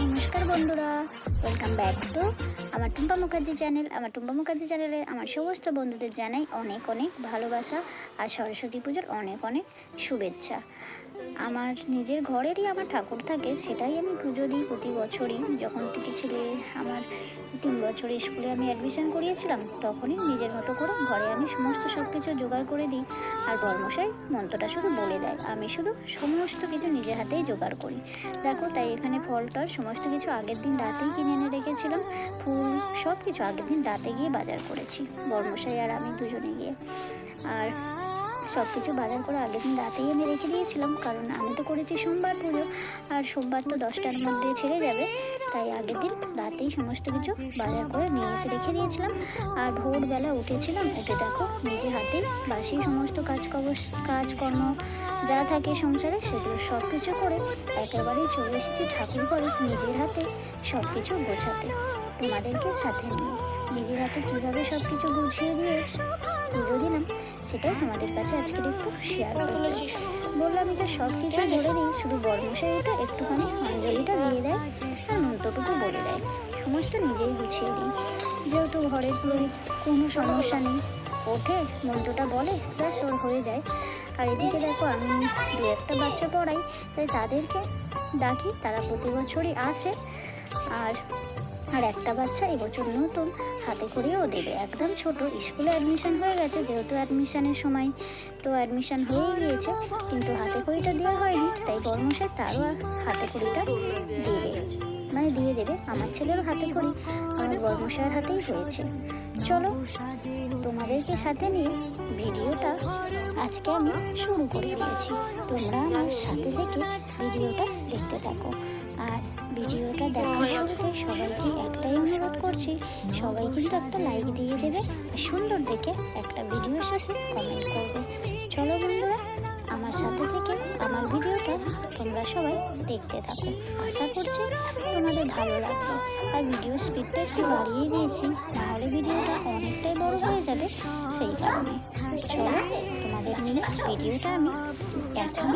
নমস্কার বন্ধুরা welcome back to আমার টুম্পা মুখার্জি চ্যানেল আমার টুম্পা মুখার্জি চ্যানেলে আমার সমস্ত বন্ধুদের জানাই অনেক অনেক ভালোবাসা আর সরস্বতী পুজোর অনেক অনেক শুভেচ্ছা। আমার নিজের ঘরেরই আমার ঠাকুর থাকে, সেটাই আমি পুজো দিই প্রতি বছরই। যখন থেকে ছেলে আমার তিন বছর স্কুলে আমি অ্যাডমিশন করিয়েছিলাম, তখনই নিজের মতো করে ঘরে আমি সমস্ত সব কিছু জোগাড় করে দিই। আর বর্মশাই মন্ত্রটা শুধু বলে দেয়, আমি শুধু সমস্ত কিছু নিজের হাতেই জোগাড় করি। দেখো, তাই এখানে ফল টল সমস্ত কিছু আগের দিন রাতেই কিনে এনে রেখেছিলাম, ফুল সব কিছু আগের দিন রাতে গিয়ে বাজার করেছি, বর্মশাই আর আমি দুজনে গিয়ে। আর সব কিছু বাজার করে আগের দিন রাতেই আমি রেখে দিয়েছিলাম, কারণ আমি তো করেছি সোমবার পুজো, আর সোমবার তো দশটার মধ্যে ছেড়ে যাবে। তাই আগের দিন রাতেই সমস্ত কিছু বাজার করে নিয়ে এসে রেখে দিয়েছিলাম। আর ভোরবেলা উঠেছিলাম, উঠে দেখো নিজে হাতে বাসি সমস্ত কাজ কাজকর্ম যা থাকে সংসারে, সেগুলো সব কিছু করে একেবারেই চলে এসেছি ঠাকুর ঘরে নিজের হাতে সব কিছু গোছাতে। তোমাদেরকে সাথে নিয়ে নিজের হাতে কীভাবে সব কিছু গুছিয়ে দিয়ে পুজো দিলাম সেটাই তোমাদের কাছে আজকে একটু শেয়ার করব বললাম এটা সব কিছু বলে দিই শুধু বর্মশাই ওটা একটুখানি অঞ্জলিটা দিয়ে দেয় আর মন্ত্রটুকু বলে দেয়। সমস্ত নিজেই গুছিয়ে দিই। যেহেতু ঘরের পুরোহিত কোনো সমস্যা নেই। ওঠে মন্ত্রটা বলে ব্যাস ওর হয়ে যায়। আর এদিকে দেখো আমি দু একটা বাচ্চা পড়াই তাই তাদেরকে ডাকি তারা প্রতি বছরই আসে। আর আর একটা বাচ্চা এবছর নতুন হাতে করেও দেবে। একদম ছোট। স্কুলে অ্যাডমিশন হয়ে গেছে, যেহেতু অ্যাডমিশনের সময়। তো অ্যাডমিশন হয়ে গিয়েছে, কিন্তু হাতে খড়িটা দেওয়া হয়নি। তাই বর্মশাই তারও হাতে খড়িটা দেবে। মানে দিয়ে দেবে। আমার ছেলেরও হাতে খড়ি আমার বর্মশাইয়ের হাতেই হয়েছে। চলো, তোমাদেরকে সাথে নিয়ে ভিডিওটা আজকে আমি শুরু করে দিয়েছি। তোমরা আমার সাথে থেকে ভিডিওটা দেখতে থাকো। আর ভিডিওটা দেখার শুরুতে সবাইকে একটাই অনুরোধ করছি, সবাই কিন্তু একটা লাইক দিয়ে দেবে আর সুন্দর দেখে একটা ভিডিও শেষে কমেন্ট করবে। চলো বন্ধুরা, আমার সাথে থেকে আমার ভিডিওটা তোমরা সবাই দেখতে থাকো। আশা করছি তোমাদের ভালো লাগবে। আর ভিডিও স্পিডটা একটু বাড়িয়ে দিয়েছি, নাহলে ভিডিওটা অনেকটাই বড় হয়ে যাবে সেই কারণে। চলো তোমাদের নিয়ে ভিডিওটা আমি এখন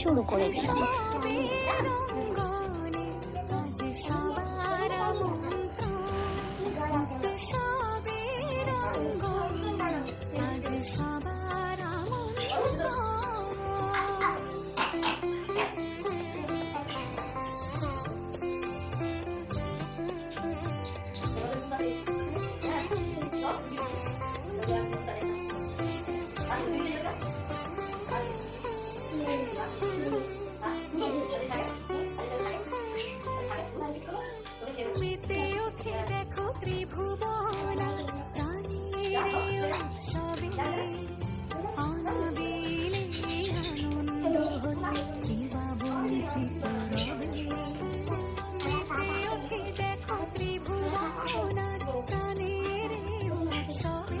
শুরু করে দিলাম। মেতে ওঠে দেখো ত্রিভুবন। উৎসবে অনাবিলে আনন্দ হলো দিবা বঞ্চিত রবে ওঠে দেখো ত্রিভুবন প্রাণীর উৎসবে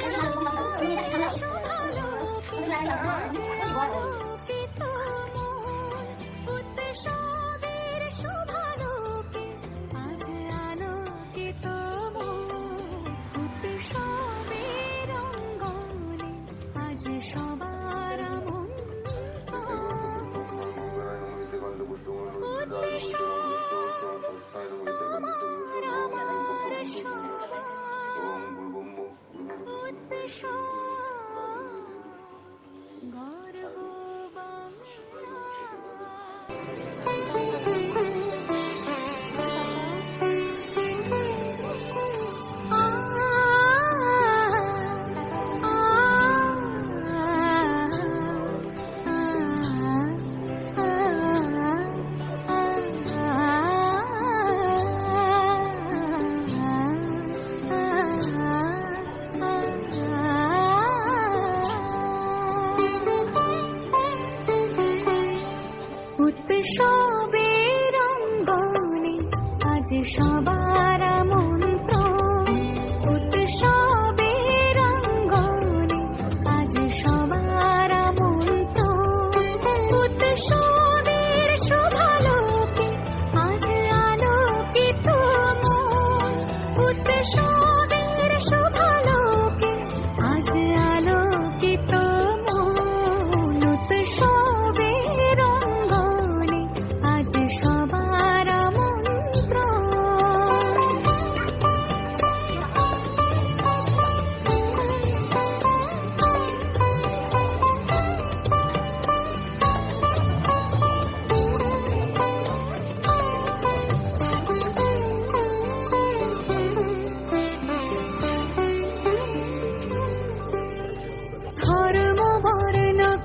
Halo, kita. আজ সবার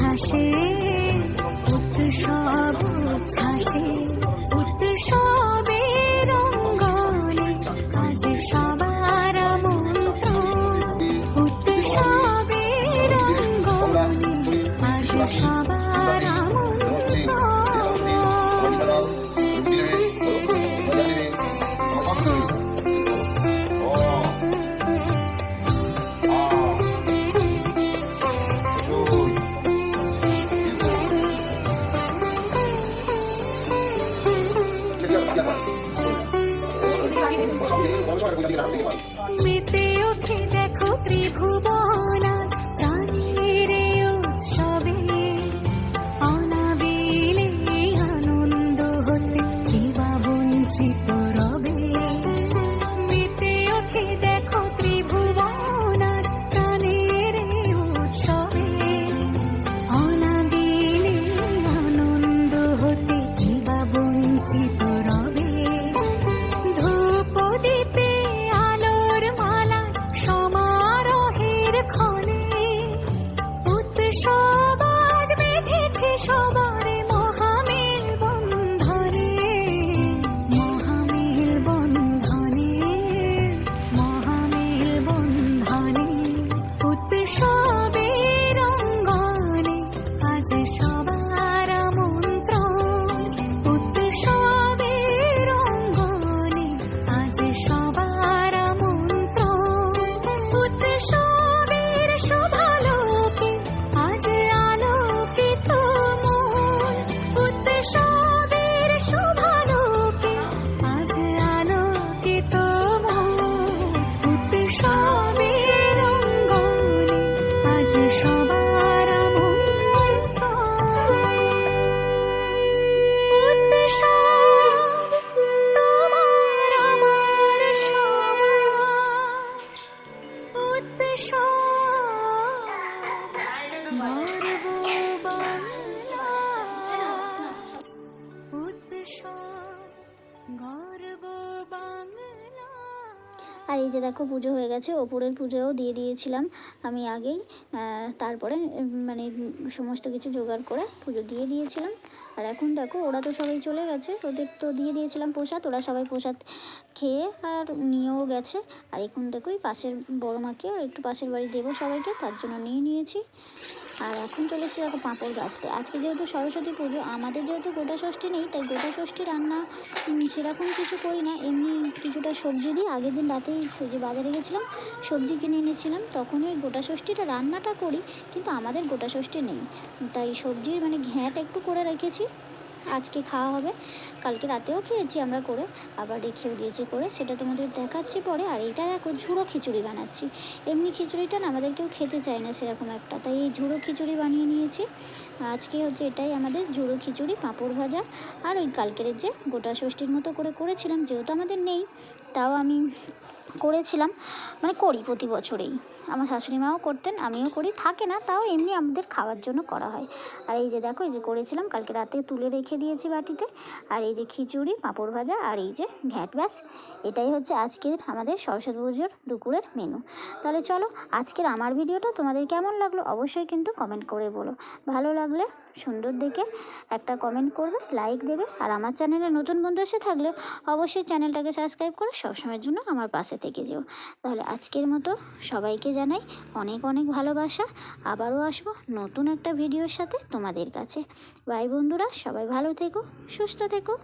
他是 আর এই যে দেখো পুজো হয়ে গেছে, ওপরের পুজোও দিয়ে দিয়েছিলাম আমি আগেই। তারপরে মানে সমস্ত কিছু জোগাড় করে পুজো দিয়ে দিয়েছিলাম। আর এখন দেখো, ওরা তো সবাই চলে গেছে ওদের তো দিয়ে দিয়েছিলাম প্রসাদ, ওরা সবাই প্রসাদ খেয়ে আর নিয়েও গেছে। আর এখন দেখো পাশের বড় মাকে আর একটু পাশের বাড়ি দেবো সবাইকে তার জন্য নিয়ে নিয়েছি। আর এখন চলে এসেছি দেখো পাঁপড় ভাজতে আজকে যেহেতু সরস্বতী পুজো, আমাদের যেহেতু গোটা ষষ্ঠী নেই, তাই গোটা ষষ্ঠী রান্না সেরকম কিছু করি না। এমনি কিছুটা সবজি দিই। আগের দিন রাতেই যে বাজারে গেছিলাম, সবজি কিনে এনেছিলাম। তখন ওই গোটা ষষ্ঠীটা রান্নাটা করি, কিন্তু আমাদের গোটা ষষ্ঠী নেই। তাই সবজির মানে ঘ্যাঁট একটু করে রেখেছি। আজকে খাওয়া হবে। কালকে রাতেও খেয়েছি আমরা করে, আবার রেখেও দিয়েছি করে, সেটা তোমাদের দেখাচ্ছি পরে। আর এটা দেখো, ঝুড়ো খিচুড়ি বানাচ্ছি। এমনি খিচুড়িটা না আমাদের কেউ খেতে চায় না সেরকম একটা। তাই এই ঝুড়ো খিচুড়ি বানিয়ে নিয়েছি। আজকে হচ্ছে এটাই আমাদের ঝুড়ো খিচুড়ি, পাঁপড় ভাজা, আর ওই কালকের যে গোটা ষষ্ঠীর মতো করে করেছিলাম, যেহেতু আমাদের নেই, তাও আমি করেছিলাম মানে করি প্রতি বছরেই। আমার শাশুড়ি মাও করতেন, আমিও করি, থাকে না, তাও এমনি আমাদের খাওয়ার জন্য করা হয়। আর এই যে দেখো, এই যে করেছিলাম, কালকে রাতে তুলে রেখে দিয়েছি বাটিতে, আর এই যে খিচুড়ি, পাঁপড় ভাজা, আর এই যে ঘ্যাট ব্যাস, এটাই হচ্ছে আজকের আমাদের সরস্বতী পুজোর দুপুরের মেনু তাহলে চলো, আজকের আমার ভিডিওটা তোমাদের কেমন লাগল, অবশ্যই কিন্তু কমেন্ট করে বলো। ভালো লাগলে সুন্দর দেখে একটা কমেন্ট করবে লাইক দেবে আর আমার চ্যানেলে নতুন বন্ধু এসে থাকলে অবশ্যই চ্যানেলটাকে সাবস্ক্রাইব করে সবসময়ের জন্য আমার পাশে থেকে যেও। তাহলে আজকের মতো সবাইকে জানাই অনেক অনেক ভালোবাসা। আবারও আসব নতুন একটা ভিডিওর সাথে তোমাদের কাছে। বাই বন্ধুরা, সবাই ভালো থেকো, সুস্থ থেকো।